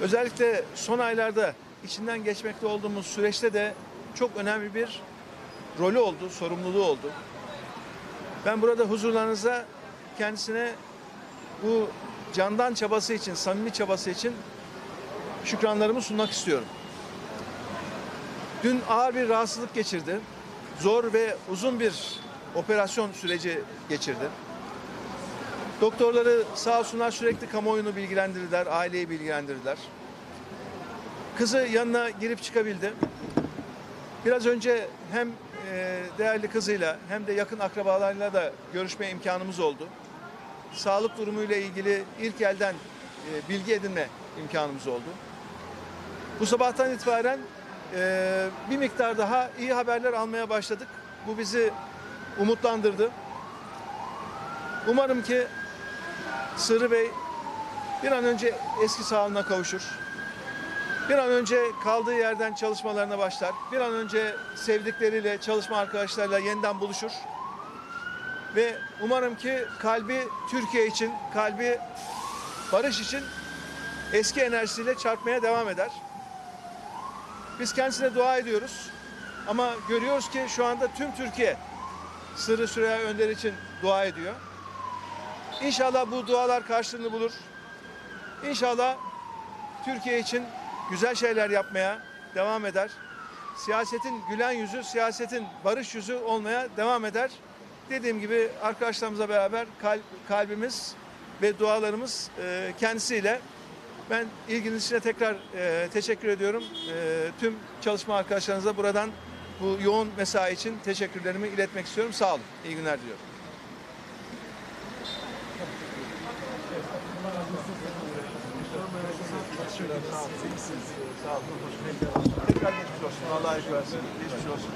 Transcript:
Özellikle son aylarda içinden geçmekte olduğumuz süreçte de çok önemli bir rolü oldu, sorumluluğu oldu. Ben burada huzurlarınızda kendisine bu candan çabası için, samimi çabası için şükranlarımı sunmak istiyorum. Dün ağır bir rahatsızlık geçirdi. Zor ve uzun bir operasyon süreci geçirdi. Doktorları sağ olsunlar sürekli kamuoyunu bilgilendirdiler, aileyi bilgilendirdiler. Kızı yanına girip çıkabildi. Biraz önce hem e, değerli kızıyla hem de yakın akrabalarıyla da görüşme imkanımız oldu. Sağlık durumuyla ilgili ilk elden e, bilgi edinme imkanımız oldu. Bu sabahtan itibaren e, bir miktar daha iyi haberler almaya başladık. Bu bizi umutlandırdı. Umarım ki Sırrı Bey bir an önce eski sağlığına kavuşur. Bir an önce kaldığı yerden çalışmalarına başlar. Bir an önce sevdikleriyle, çalışma arkadaşlarıyla yeniden buluşur. Ve umarım ki kalbi Türkiye için, kalbi barış için eski enerjisiyle çarpmaya devam eder. Biz kendisine dua ediyoruz. Ama görüyoruz ki şu anda tüm Türkiye Sırrı Süreyya Önder için dua ediyor. İnşallah bu dualar karşılığını bulur. İnşallah Türkiye için güzel şeyler yapmaya devam eder. Siyasetin gülen yüzü, siyasetin barış yüzü olmaya devam eder. Dediğim gibi arkadaşlarımızla beraber kalp, kalbimiz ve dualarımız e, kendisiyle. Ben ilginiz için tekrar e, teşekkür ediyorum. E, tüm çalışma arkadaşlarınıza buradan bu yoğun mesai için teşekkürlerimi iletmek istiyorum. Sağ olun. İyi günler diliyorum. Tekrar geçmiş olsun. Allah razı olsun. Geçmiş olsun.